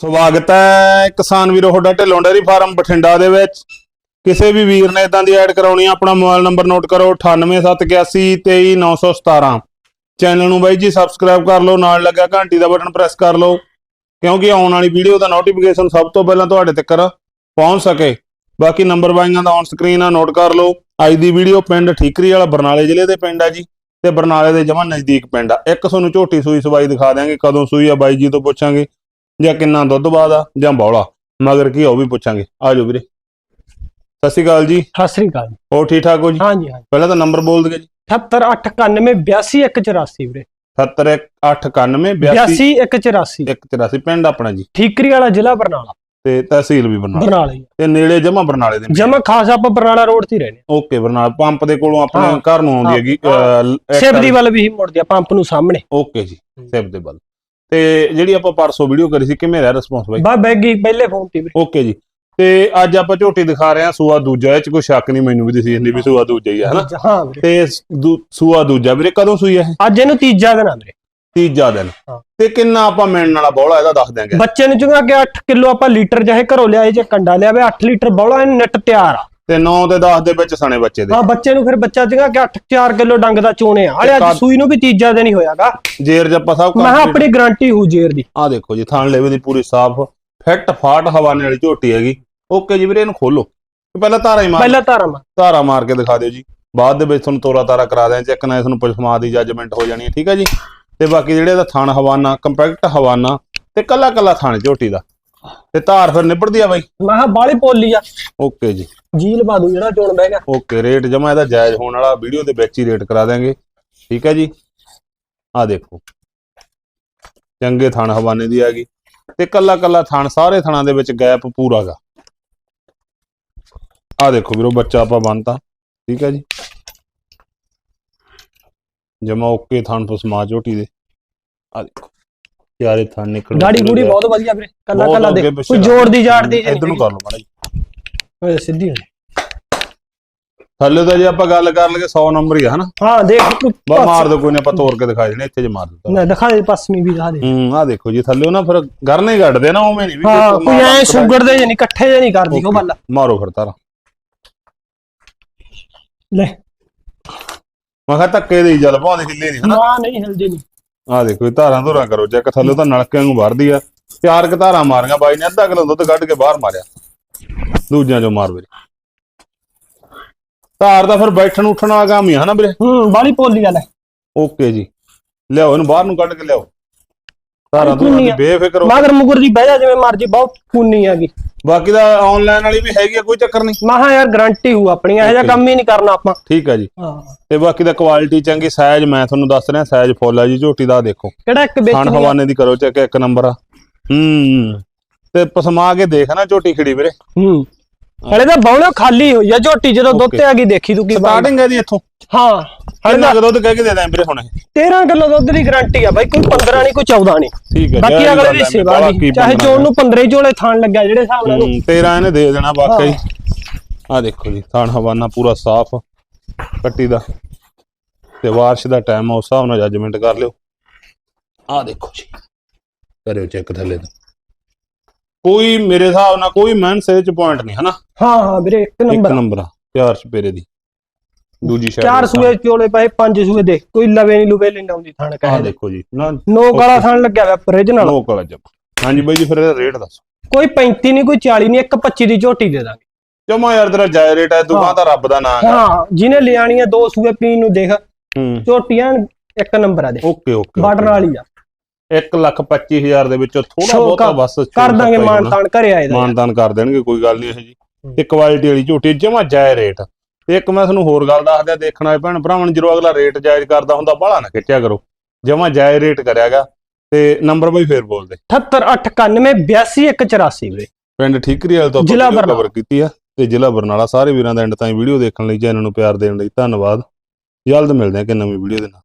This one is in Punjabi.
ਸਵਾਗਤ ਹੈ ਕਿਸਾਨ ਵੀਰੋ ਤੁਹਾਡਾ ਢਿੱਲੋਂ ਡੇਅਰੀ ਫਾਰਮ ਬਠਿੰਡਾ ਦੇ ਵਿੱਚ। ਕਿਸੇ ਵੀ ਵੀਰ ਨੇ ਇਦਾਂ ਦੀ ਐਡ ਕਰਾਉਣੀ ਆ, ਆਪਣਾ ਮੋਬਾਈਲ ਨੰਬਰ ਨੋਟ ਕਰੋ 9871823917 ਚੈਨਲ ਨੂੰ ਬਾਈ ਜੀ ਸਬਸਕ੍ਰਾਈਬ ਕਰ ਲਓ, ਨਾਲ ਲੱਗਾ ਘੰਟੀ ਦਾ ਬਟਨ ਪ੍ਰੈਸ ਕਰ ਲਓ, ਕਿਉਂਕਿ ਆਉਣ ਵਾਲੀ ਵੀਡੀਓ ਦਾ ਨੋਟੀਫਿਕੇਸ਼ਨ ਸਭ ਤੋਂ ਪਹਿਲਾਂ ਤੁਹਾਡੇ ਤੱਕ ਪਹੁੰਚ ਸਕੇ। ਬਾਕੀ ਨੰਬਰ ਬਾਈਆਂ ਦਾ ਔਨ ਸਕਰੀਨ ਆ ਨੋਟ ਕਰ ਲਓ। ਅੱਜ ਦੀ ਵੀਡੀਓ ਪਿੰਡ ਠੀਕਰੀ ਵਾਲਾ ਬਰਨਾਲੇ ਜ਼ਿਲ੍ਹੇ ਦੇ ਪਿੰਡ ਆ ਜੀ, ਤੇ ਬਰਨਾਲੇ ਦੇ ਜਮਾਂ ਨਜ਼ਦੀਕ ਪਿੰਡ ਆ। ਇੱਕ ਤੁਹਾਨੂੰ ਝੋਟੀ ਸੂਈ ਸਵਾਈ ਦਿਖਾ ਦਿਆਂਗੇ, ਕਦੋਂ ਸੂਈ ਆ ਬਾਈ ਜੀ ਤੋਂ ਪੁੱਛਾਂਗੇ। ਜਾਂ ਕਿੰਨਾ ਦੁੱਧ ਬਾਦ ਜਾਂ ਬੌਲਾ। ਮਗਰ ਕੀ ਉਹ ਵੀ ਪੁੱਛਾਂਗੇ। ਆ ਜਾਓ ਵੀਰੇ। ਸਤਿ ਸ਼੍ਰੀ ਅਕਾਲ ਜੀ। ਸਤਿ ਸ੍ਰੀ ਅਕਾਲ। ਹੋਰ ਠੀਕ ਠਾਕ ਹੋ ਜੀ? ਹਾਂਜੀ ਹਾਂਜੀ। ਪਹਿਲਾਂ ਤਾਂ ਨੰਬਰ ਬੋਲ ਦਿਓ ਜੀ। 78891828184 ਵੀਰੇ। 71891 82 82184 184 ਪਿੰਡ ਆਪਣਾ ਜੀ। ਠੀਕਰੀ ਵਾਲਾ ਜ਼ਿਲ੍ਹਾ ਬਰਨਾਲਾ। ਤੇ ਤਹਿਸੀਲ ਵੀ ਬਰਨਾਲਾ। ਬਰਨਾਲਾ ਹੀ ਤੇ ਨੇੜੇ ਜਮਾ ਬਰਨਾਲੇ ਦੇ ਜਮਾ ਖਾਸ ਆਪਾਂ ਬਰਨਾਲਾ ਰੋਡ ਤੇ ਹੀ ਰਹਿੰਦੇ ਓਕੇ ਬਰਨਾਲਾ। ਪੰਪ ਦੇ ਕੋਲੋਂ ਆਪਣੇ ਹਾਂ। ਘਰ ਨੂੰ ਆਉਂਦੀ ਹੈਗੀ ਦੀ ਵੱਲ ਵੀ ਹੀ ਮੁੜਦੀ ਆ ਪੰਪ ਨੂੰ ਸਾਹਮਣੇ। ਓਕੇ ਜੀ ਸੇਬ ਦੇ ਵੱਲ। ਤੇ ਜਿਹੜੀ ਆਪਾਂ ਪਰਸੋਂ ਵੀਡੀਓ ਕਰੀ ਸੀ ਕਿਵੇਂ ਰਿਹਾ ਰਿਸਪੌਂਸ ਬਾਈ? ਬਾ ਬੈਗੀ ਪਹਿਲੇ ਫੋਨ ਤੇ ਵੀਰੇ। ਓਕੇ ਜੀ। ਤੇ ਅੱਜ ਆਪਾਂ ਝੋਟੀ ਦਿਖਾ ਰਹੇ ਹਾਂ ਸੂਆ ਦੂਜਾ ਇਹ ਚ ਕੋਈ ਸ਼ੱਕ ਨਹੀਂ ਮੈਨੂੰ ਵੀ ਦਿਸੀ ਜਾਂਦੀ ਵੀ ਸੂਆ ਦੂਜਾ ਹੀ ਹੈ ਹਨਾ? ਹਾਂ ਵੀਰੇ। ਤੇ ਦੂ- ਸੂਆ ਦੂਜਾ ਵੀਰੇ ਕਦੋਂ ਸੂਈ ਹੈ ਇਹ? ਅੱਜ ਇਹਨੂੰ ਤੀਜਾ ਦਿਨ ਆ ਵੀਰੇ। ਤੀਜਾ ਦਿਨ। ਹਾਂ। ਤੇ ਕਿੰਨਾ ਆਪਾਂ ਮਿਲਣ ਵਾਲਾ ਬੌਲਾ ਇਹਦਾ ਦੱਸ ਦਿਆਂਗੇ। ਬੱਚੇ ਨੂੰ ਚੁੰਗਾ ਕਿ 8 ਕਿਲੋ ਆਪਾਂ ਲੀਟਰ ਚਾਹੇ ਘਰੋਂ ਲਿਆਏ ਜੇ ਕੰਡਾ ਲਿਆਵੇ 8 ਲੀਟਰ ਬੌਲਾ ਇਹਨੂੰ ਨੈਟ ਤਿਆਰ ਆ। ਤੇ 9 ਤੇ 10 ਦੇ ਵਿੱਚ ਸਣੇ ਬੱਚੇ ਦੇ। ਹਾਂ ਬੱਚੇ ਨੂੰ ਫਿਰ ਬੱਚਾ ਚੁੰਗਾ ਕਿ 8 4 ਕਿਲੋ ਡੰਗ ਦਾ ਚੋਣੇ ਆ। ਹਲੇ ਅੱਜ ਸੂਈ ਨੂੰ ਵੀ ਤੀਜਾ ਦਿਨ ਹੀ ਹੋਇਆਗਾ। ਜੇਰ ਜੱਪਾ ਸਭ ਮੈਂ ਆਪਣੀ ਗਾਰੰਟੀ ਹੋ ਜੇਰ ਦੀ। ਆ ਦੇਖੋ ਜੀ ਥਾਣ ਲੈਵੇ ਦੀ ਪੂਰੀ ਸਾਫ਼ ਫਿੱਟ ਫਾਟ ਹਵਾਨੇ ਵਾਲੀ ਝੋਟੀ ਹੈਗੀ। ਓਕੇ ਜੀ ਵੀਰੇ ਇਹਨੂੰ ਖੋਲੋ। ਪਹਿਲਾਂ ਧਾਰਾ ਹੀ ਮਾਰ। ਪਹਿਲਾ ਧਾਰਮ ਧਾਰਾ ਮਾਰ ਕੇ ਦਿਖਾ ਦਿਓ ਜੀ। ਬਾਅਦ ਦੇ ਵਿੱਚ ਤੁਹਾਨੂੰ ਤੋਰਾ ਤਾਰਾ ਕਰਾ ਦਿਆਂ। ਚੈੱਕ ਨਾਲ ਇਸ ਨੂੰ ਪਛਮਾ ਦੀ ਜੱਜਮੈਂਟ ਹੋ ਜਾਣੀ ਹੈ ਠੀਕ ਹੈ ਜੀ। ਤੇ ਬਾਕੀ ਜਿਹੜੇ ਇਹਦਾ ਥਣ ਹਵਾਨਾ ਕੰਪੈਕਟ ਹਵਾਨਾ ਤੇ ਕੱਲਾ ਕੱਲਾ ਥਣ ਝੋਟੀ ਦਾ। ਤੇ ਧਾਰ ਫਿਰ ਨਿਬੜਦੀ ਆ ਬਾਈ? ਮੈਂ ਕਿਹਾ ਬਾਲੀ ਪੋਲੀ ਆ। ਓਕੇ ਜੀ। ਜੀਲ ਬਾਦੂ ਜਿਹੜਾ ਚੋਣ ਬਹਿ ਗਿਆ। ਓਕੇ ਰੇਟ ਜਮਾ ਇਹਦਾ ਜਾਇਜ਼ ਹੋਣ ਵਾਲਾ ਵੀਡੀਓ ਦੇ ਵਿੱਚ ਹੀ ਰੇਟ ਕਰਾ ਦਿਆਂਗੇ। ਠੀਕ ਹੈ ਜੀ? ਆ ਦੇਖੋ। ਚੰਗੇ ਥਣ ਹਵਾਨੇ ਦੀ ਆ ਗਈ। ਤੇ ਕੱਲਾ ਕੱਲਾ ਥਣ ਸਾਰੇ ਥਣਾਂ ਦੇ ਵਿੱਚ ਗੈਪ ਪੂਰਾ ਗਾ। ਆ ਦੇਖੋ ਵੀਰੋ ਬੱਚਾ ਆਪਾਂ ਬੰਨਤਾ। ਠੀਕ ਹੈ ਜੀ? ਜਮਾ ਓਕੇ ਥਣ ਤੋਂ ਸਮਾ ਝੋਟੀ ਦੇ। ਆ ਦੇਖੋ। ਯਾਰੇ ਥਣ ਨਿਕਲ ਗਾੜੀ ਗੂੜੀ ਬਹੁਤ ਵਧੀਆ ਵੀਰੇ। ਕੱਲਾ ਕੱਲਾ ਪਿੱਛੇ ਕੋਈ ਜੋੜ ਦੀ ਜਾੜ ਦੀ ਇਧਰ ਨੂੰ ਕਰ ਲਓ ਮਾੜਾ ਜੀ ਓਏ ਸਿੱਧੀ। ਥੱਲੇ ਤਾਂ ਜੇ ਆਪਾਂ ਗੱਲ ਕਰ ਲਈਏ 100 ਨੰਬਰ ਹੀ ਆ ਹਨਾ? ਹਾਂ ਦੇਖ ਤੂੰ ਬਾ ਮਾਰ ਦੋ ਕੋਈ ਨੇ ਆਪਾਂ ਤੋੜ ਕੇ ਦਿਖਾ ਦੇਣੇ ਇੱਥੇ ਜੇ ਮਾਰ ਦਿੱਤਾ। ਨਾ ਦਿਖਾ ਦੇ ਪਸਮੀ ਵੀ ਦਿਖਾ ਦੇ। ਹੂੰ ਆ ਦੇਖੋ ਜੀ ਥੱਲੇ ਨਾ ਫਿਰ ਗਰਨੇ ਹੀ ਕੱਢਦੇ ਨਾ ਉਵੇਂ ਨਹੀਂ ਵੀ। ਹਾਂ ਕੋਈ ਐ ਸ਼ੂਗਰ ਦੇ ਨਹੀਂ ਇਕੱਠੇ ਜੇ ਨਹੀਂ ਕਰਦੀ ਉਹ ਬੱਲਾ ਮਾਰੋ ਫਿਰ ਤਾਰਾ। ਲੈ। ਮੈਂ ਕਿਹਾ ਧੱਕੇ ਦੇ ਜਲ ਪਾਉਂਦੇ ਹਿੱਲੇ ਨਹੀਂ ਹਨਾ? ਨਾ ਨਹੀਂ ਹਿਲਦੀ ਨਹੀਂ ਆ ਦੇਖੋ ਇਹ ਧਾਰਾਂ ਧੁਰਾਂ ਕਰੋ ਚੈੱਕ ਥੱਲੇ ਤਾਂ ਨਲਕੇ ਨੂੰ ਵਰਦੀ ਆ। ਚਾਰ ਕ ਧਾਰਾਂ ਮਾਰੀਆਂ ਬਾਈ ਨੇ ਅੱਧਾ ਕਿਲੋ ਦੁੱਧ ਕੱਢ ਕੇ ਬਾਹਰ ਮਾਰਿਆ। ਦੂਜਿਆਂ ਚੋਂ ਮਾਰ ਵੀਰੇ। ਧਾਰ ਦਾ ਫਿਰ ਬੈਠਣ ਉੱਠਣ ਵਾਲਾ ਕੰਮ ਹੀ ਆ ਹਨਾ ਵੀਰੇ? ਹੂੰ ਬਾਲੀ ਪੋਲੀ ਗੱਲ ਹੈ। ਓਕੇ ਜੀ। ਲਿਆਓ ਇਹਨੂੰ ਬਾਹਰ ਨੂੰ ਕੱਢ ਕੇ ਲਿਆਓ। ਧਾਰਾਂ ਧੁਰਾਂ ਦੀ ਕੁੰਨੀ ਆ। ਬੇਫਿਕਰ ਹੋ ਮਗਰ ਮੁਗਰ ਦੀ ਬਹਿ ਜਾ ਜਿਵੇਂ ਮਰਜ਼ੀ ਬਹੁਤ ਪੂਨੀ ਹੈਗੀ। ਬਾਕੀ ਦਾ ਆਨਲਾਈਨ ਵਾਲੀ ਵੀ ਹੈਗੀ ਆ ਕੋਈ ਚੱਕਰ ਨਹੀਂ। ਮੈਂ ਕਿਹਾ ਯਾਰ ਗਾਰੰਟੀ ਹੋ ਆਪਣੀ ਇਹੋ ਜਿਹਾ. ਕੰਮ ਹੀ ਨਹੀਂ ਕਰਨਾ ਆਪਾਂ। ਠੀਕ ਆ ਜੀ। ਹਾਂ। ਤੇ ਬਾਕੀ ਦਾ ਕੁਆਲਿਟੀ ਚੰਗੀ ਸਾਈਜ਼ ਮੈਂ ਤੁਹਾਨੂੰ ਦੱਸ ਰਿਹਾ ਸਾਈਜ਼ ਫੁੱਲ ਆ ਜੀ ਝੋਟੀ ਦਾ ਦੇਖੋ। ਕਿਹੜਾ ਇੱਕ ਖਾਣ ਵੇਚਣੀ ਆ? ਹਵਾਨੇ ਦੀ ਕਰੋ ਚੈੱਕ ਇੱਕ ਨੰਬਰ ਆ। ਹੂੰ। ਤੇ ਪਸਮਾ ਕੇ ਦੇਖ ਨਾ ਝੋਟੀ ਖੜੀ ਵੀਰੇ। ਹੂੰ। ਹਲੇ ਤਾਂ ਬੌਣਾ ਖਾਲੀ ਹੋਈ ਆ ਝੋਟੀ ਜਦੋਂ ਦੁੱਧ Okay. ਤੇ ਆ ਗਈ ਦੇਖੀ ਤੂੰ ਕੀ ਬਣਦਾ। ਸਟਾਰਟਿੰਗ ਹੈ ਦੀ ਇੱਥੋਂ। ਹਾਂ। ਤਾਂ ਕੁ ਦੁੱਧ ਕਹਿ ਕੇ ਦੇ ਦਾਂ ਵੀਰੇ ਹੁਣ ਇਹ? 13 ਕਿਲੋ ਦੁੱਧ ਦੀ ਗਾਰੰਟੀ ਆ ਬਾਈ ਕੋਈ 15 ਨਹੀਂ ਕੋਈ 14 ਨਹੀਂ। ਠੀਕ ਹੈ ਬਾਕੀ ਅਗਲੇ ਗੱਲ ਦੀ ਸੇਵਾ ਦੀ ਚਾਹੇ ਚੋਣ ਨੂੰ 15 ਹੀ ਝੋਲੇ ਥਾਣ ਲੱਗਿਆ ਜਿਹੜੇ ਹਿਸਾਬ ਨਾਲ ਹੂੰ, 13 ਇਹਨੇ ਦੇ ਦੇਣਾ ਵਾਕਈ। ਆ ਦੇਖੋ ਜੀ ਥਾਣ ਹਵਾਨਾ ਪੂਰਾ ਸਾਫ਼ ਕੱਟੀ ਦਾ। ਤੇ ਵਾਰਸ਼ ਦਾ ਟਾਈਮ ਆ ਉਸ ਹਿਸਾਬ ਨਾਲ ਜੱਜਮੈਂਟ ਕਰ ਲਿਓ। ਆ ਦੇਖੋ ਜੀ ਕਰਿਓ ਚੈੱਕ ਥੱਲੇ ਤੋਂ। ਕੋਈ ਮੇਰੇ ਹਿਸਾਬ ਨਾਲ ਕੋਈ ਮੈਨ ਸੇ ਚ ਪੁਆਇੰਟ ਨਹੀਂ ਹਨਾ? ਹਾਂ ਹਾਂ ਵੀਰੇ ਇੱਕ ਇੱਕ ਨੰਬਰ ਨੰਬਰ ਆ ਚਾਰ ਸਪੇਰੇ ਦੀ। ਦੂਜੀ ਸ਼ਾਇਦ ਚਾਰ ਸੂਏ ਚੋਲੇ ਪਏ ਪੰਜ ਸੂਏ ਦੇ ਕੋਈ ਲਵੇ ਨਹੀਂ ਲੁਵੇ ਲੈਂਦਾ ਹੁੰਦੀ ਥਾਣ ਆ ਕਹੇ ਦੇਖੋ ਜੀ ਨਾ ਨੋ ਕਾਲਾ ਥਾਣ ਲੱਗਿਆ ਹੋਇਆ original ਲੋਕ ਵਾਲਾ ਜਮ। ਹਾਂਜੀ ਬਾਈ ਜੀ ਫਿਰ ਇਹਦਾ ਰੇਟ ਦੱਸੋ। ਕੋਈ 35 ਨਹੀਂ ਕੋਈ 40 ਨਹੀਂ ਇੱਕ 25 ਦੀ ਝੋਟੀ ਦੇ ਦਾਂਗੇ। ਜਮਾ ਯਾਰ ਤੇਰਾ ਜਾਇ ਰੇਟ ਹੈ ਦੁਕਾਨ ਤਾਂ ਰੱਬ ਦਾ ਨਾਮ ਹੈ। ਹਾਂ ਜਿਹਨੇ ਲਿਆਣੀ ਆ ਦੋ ਸੂਏ ਪੀਣ ਨੂੰ ਦੇਖ ਹੂੰ। ਝੋਟੀਆਂ ਇੱਕ ਨੰਬਰ ਆ ਦੇ। ਓਕੇ ਓਕੇ ਬਾਰਡਰ ਵਾਲੀ ਆ। 1 ਲੱਖ 25 ਹਜ਼ਾਰ ਦੇ ਵਿੱਚੋਂ ਥੋੜਾ ਬਹੁਤਾ ਬਸ ਕਰ ਦਾਂਗੇ ਮਾਨ ਤਾਨ ਘਰੇ ਆਏ ਦਾ। ਮਾਨਦਾਨ ਕਰ ਦੇਣਗੇ ਕੋਈ ਗੱਲ ਨਹੀਂ ਇਹ ਜੀ। ਤੇ ਕੁਆਲਿਟੀ ਵਾਲੀ ਝੋਟੀ ਜਮਾ ਜਾਇ ਰੇਟ ਤੇ ਇੱਕ ਮੈਂ ਤੁਹਾਨੂੰ ਹੋਰ ਗੱਲ ਦੱਸ ਦਿਆਂ ਦੇਖਣ ਵਾਲੇ ਭੈਣ ਭਰਾਵਾਂ ਨੂੰ ਜਦੋਂ ਅਗਲਾ ਰੇਟ ਜਾਇਜ਼ ਕਰਦਾ ਹੁੰਦਾ ਬਾਹਲਾ ਨਾ ਖਿੱਚਿਆ ਕਰੋ। ਜਮਾ ਜਾਇ ਰੇਟ ਕਰਿਆਗਾ ਤੇ ਨੰਬਰ ਬਈ ਫੇਰ ਬੋਲ ਦੇ 78891828184 ਵੀਰੇ। ਪਿੰਡ ਠੀਕਰੀ ਵਾਲੇ ਤੋਂ ਜ਼ਿਲ੍ਹਾ ਆਪਾਂ ਬਰਨਾਲਾ। ਕਵਰ ਕੀਤੀ ਆ ਤੇ ਜ਼ਿਲ੍ਹਾ ਬਰਨਾਲਾ ਸਾਰੇ ਵੀਰਾਂ ਦਾ ਐਂਡ ਤਾਈਂ ਵੀਡੀਓ ਦੇਖਣ ਲਈ ਚੈਨਲ ਨੂੰ ਪਿਆਰ ਦੇਣ ਲਈ ਧੰਨਵਾਦ। ਜਲਦ ਮਿਲਦੇ ਹਾਂ ਕਿ ਨਵੀਂ ਵੀਡੀਓ ਦੇ ਨਾਲ।